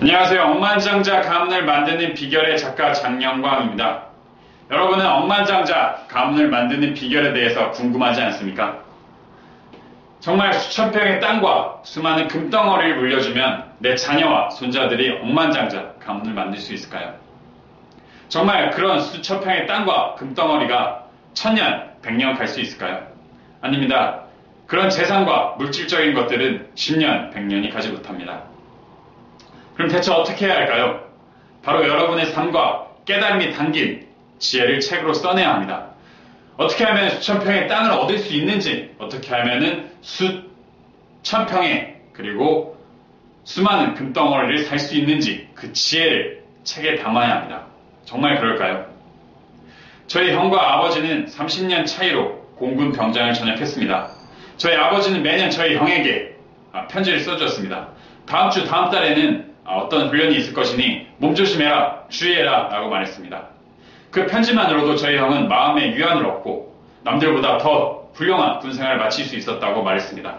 안녕하세요. 억만장자 가문을 만드는 비결의 작가 장영광입니다. 여러분은 억만장자 가문을 만드는 비결에 대해서 궁금하지 않습니까? 정말 수천 평의 땅과 수많은 금덩어리를 물려주면 내 자녀와 손자들이 억만장자 가문을 만들 수 있을까요? 정말 그런 수천 평의 땅과 금덩어리가 천년, 백년 갈 수 있을까요? 아닙니다. 그런 재산과 물질적인 것들은 10년, 100년이 가지 못합니다. 그럼 대체 어떻게 해야 할까요? 바로 여러분의 삶과 깨달음이 담긴 지혜를 책으로 써내야 합니다. 어떻게 하면 수천 평의 땅을 얻을 수 있는지, 어떻게 하면 수천 평의 그리고 수많은 금덩어리를 살 수 있는지 그 지혜를 책에 담아야 합니다. 정말 그럴까요? 저희 형과 아버지는 30년 차이로 공군 병장을 전역했습니다. 저희 아버지는 매년 저희 형에게 아, 편지를 써주었습니다. 다음 주 다음 달에는 아, 어떤 훈련이 있을 것이니 몸 조심해라, 주의해라 라고 말했습니다. 그 편지만으로도 저희 형은 마음의 위안을 얻고 남들보다 더 훌륭한 군 생활을 마칠 수 있었다고 말했습니다.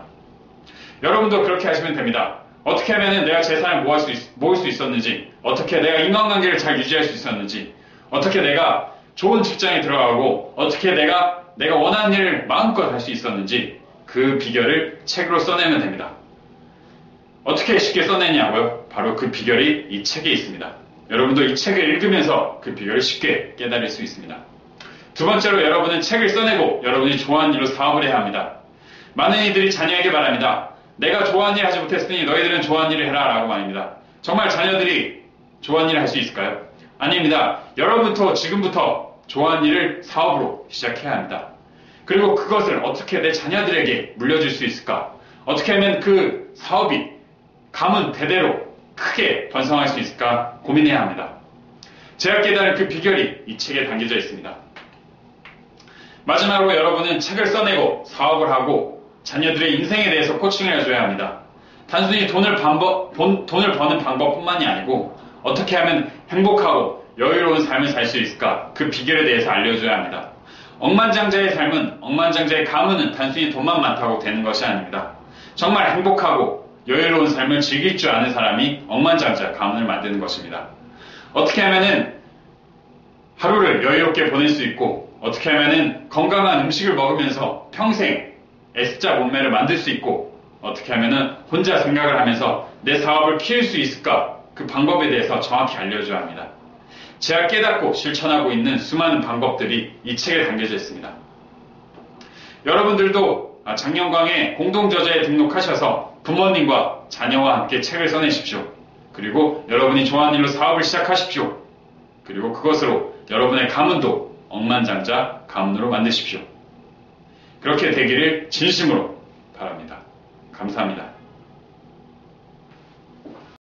여러분도 그렇게 하시면 됩니다. 어떻게 하면 내가 재산을 모을 수, 있, 모을 수 있었는지, 어떻게 내가 인간관계를 잘 유지할 수 있었는지, 어떻게 내가 좋은 직장에 들어가고, 어떻게 내가 내가 원하는 일을 마음껏 할 수 있었는지 그 비결을 책으로 써내면 됩니다. 어떻게 쉽게 써내냐고요? 바로 그 비결이 이 책에 있습니다. 여러분도 이 책을 읽으면서 그 비결을 쉽게 깨달을 수 있습니다. 두 번째로 여러분은 책을 써내고 여러분이 좋아하는 일로 사업을 해야 합니다. 많은 이들이 자녀에게 말합니다. 내가 좋아하는 일 하지 못했으니 너희들은 좋아하는 일을 해라 라고 말입니다. 정말 자녀들이 좋아하는 일을 할 수 있을까요? 아닙니다. 여러분부터 지금부터 좋아하는 일을 사업으로 시작해야 합니다. 그리고 그것을 어떻게 내 자녀들에게 물려줄 수 있을까? 어떻게 하면 그 사업이 가문 대대로 크게 번성할 수 있을까 고민해야 합니다. 제가 깨달은 그 비결이 이 책에 담겨져 있습니다. 마지막으로 여러분은 책을 써내고 사업을 하고 자녀들의 인생에 대해서 코칭을 해줘야 합니다. 단순히 돈을, 반버, 돈, 돈을 버는 방법뿐만이 아니고 어떻게 하면 행복하고 여유로운 삶을 살 수 있을까 그 비결에 대해서 알려줘야 합니다. 억만장자의 삶은 억만장자의 가문은 단순히 돈만 많다고 되는 것이 아닙니다. 정말 행복하고 여유로운 삶을 즐길 줄 아는 사람이 억만장자 가문을 만드는 것입니다. 어떻게 하면은 하루를 여유롭게 보낼 수 있고 어떻게 하면은 건강한 음식을 먹으면서 평생 S자 몸매를 만들 수 있고 어떻게 하면은 혼자 생각을 하면서 내 사업을 키울 수 있을까 그 방법에 대해서 정확히 알려줘야 합니다. 제가 깨닫고 실천하고 있는 수많은 방법들이 이 책에 담겨져 있습니다. 여러분들도 장영광의 공동 저자에 등록하셔서 부모님과 자녀와 함께 책을 써내십시오. 그리고 여러분이 좋아하는 일로 사업을 시작하십시오. 그리고 그것으로 여러분의 가문도 억만장자 가문으로 만드십시오. 그렇게 되기를 진심으로 바랍니다. 감사합니다.